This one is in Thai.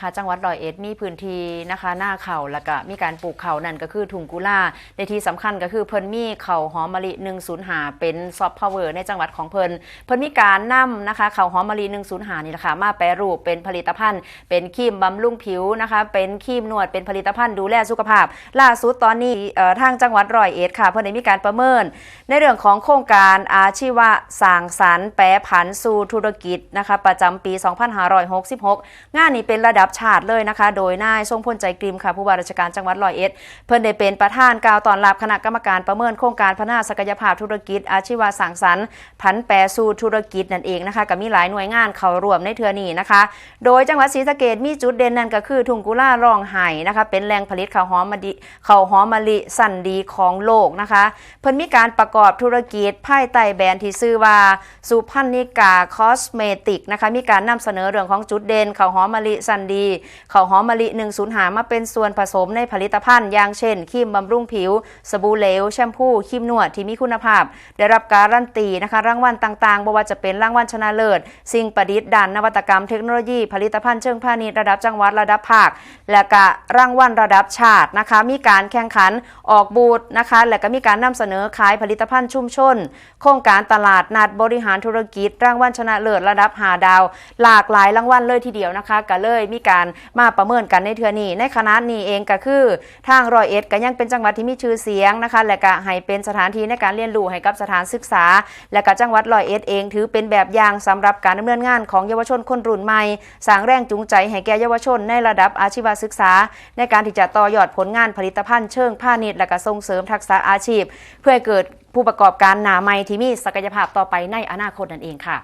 ค่ะจังหวัดร้อยเอ็ดมีพื้นที่นะคะหน้าเขาแล้วก็มีการปลูกเขานั่นก็คือถุงกุล่าในที่สำคัญก็คือเพิ่นมีเขาหอมมะลิ105หาเป็นซอฟต์พาวเวอร์ในจังหวัดของเพิ่นเพิ่นมีการนำนะคะเขาหอมมะลิ105หานี่แหละค่ะมาแปรรูปเป็นผลิตภัณฑ์ เป็นครีมบำรุงผิวนะคะเป็นครีมนวดเป็นผลิตภัณฑ์ดูแลสุขภาพ ล่าสุดตอนนี้ทางจังหวัดร้อยเอ็ดค่ะ เพิ่นได้มีการประเมิน ในเรื่องของโครงการอาชีวะสร้างสรรค์แปรผันสู่ธุรกิจนะคะประจำปี 2566 งานนี้เป็นระดับชาติเลยนะคะ โดยนายทรงพลใจกริมค่ะผู้ว่าราชการจังหวัดร้อยเอ็ด เพิ่นได้เป็นประธานกล่าวตอนรับคณะกรรมการประเมินโครงการพัฒนาศักยภาพธุรกิจ อาชีวะสร้างสรรค์ผันแปรสู่ธุรกิจนั่นเองนะคะก็มีหลายหน่วยงานเข้าร่วมในเทือนี้นะคะ โดยจังหวัดศรีสะเกดมีจุดเด่นนั่นก็คือทุ่งกุล่ารองไห้นะคะเป็นแหล่งผลิตข้าวหอมมะลิข้าวหอมมะลิสันดีของโลกนะคะเพิ่นมีการประกอบธุรกิจภายใต้แบรนด์ที่ชื่อว่าสุพันนิกาคอสเมติกนะคะมีการนำเสนอเรื่องของจุดเด่นข้าวหอมมะลิสันดีข้าวหอมมะลิ 105 มาเป็นส่วนผสมในผลิตภัณฑ์อย่างเช่นครีมบำรุงผิว สบู่เหลว แชมพูครีมนวดที่มีคุณภาพ ได้รับการันตีนะคะรางวัลต่างๆบ่ว่าจะเป็นรางวัลชนะเลิศ สิ่งประดิษฐ์ด้านนวัตกรรมเทคโนโลยี ผลิตภัณฑ์เชิงพาณิชย์ระดับจังหวัดระดับภาค และก็รางวัลระดับชาตินะคะ มีการแข่งขันออกบูธนะคะ และก็มีการนำเสนอขายผลิตภัณฑ์ชุมชน โครงการตลาดนัดบริหารธุรกิจ รางวัลชนะเลิศระดับหาดาว หลากหลายรางวัลเลยทีเดียวนะคะก็เลยมีการมาประเมินกันในเทือนี้ในคณะนี้เองก็คือ ทางรอยเอ็ดก็ยังเป็นจังหวัดที่มีชื่อเสียงนะคะ และก็ให้เป็นสถานที่ในการเรียนรู้ให้กับสถานศึกษา และก็จังหวัดรอยเอ็ดเอง ถือเป็นแบบอย่างสำหรับการดำเนินงานของเยาวชนคนรุ่นใหม่สร้างแรงจูงใจให้แก่เยาวชนในระดับอาชีวศึกษา ในการที่จะต่อยอดผลงานผลิตภัณฑ์เชิงพาณิชย์และก็ส่งเสริมทักษะอาชีพ เพื่อเกิดผู้ประกอบการหนาใหม่ที่มีศักยภาพต่อไปในอนาคตนั่นเองค่ะ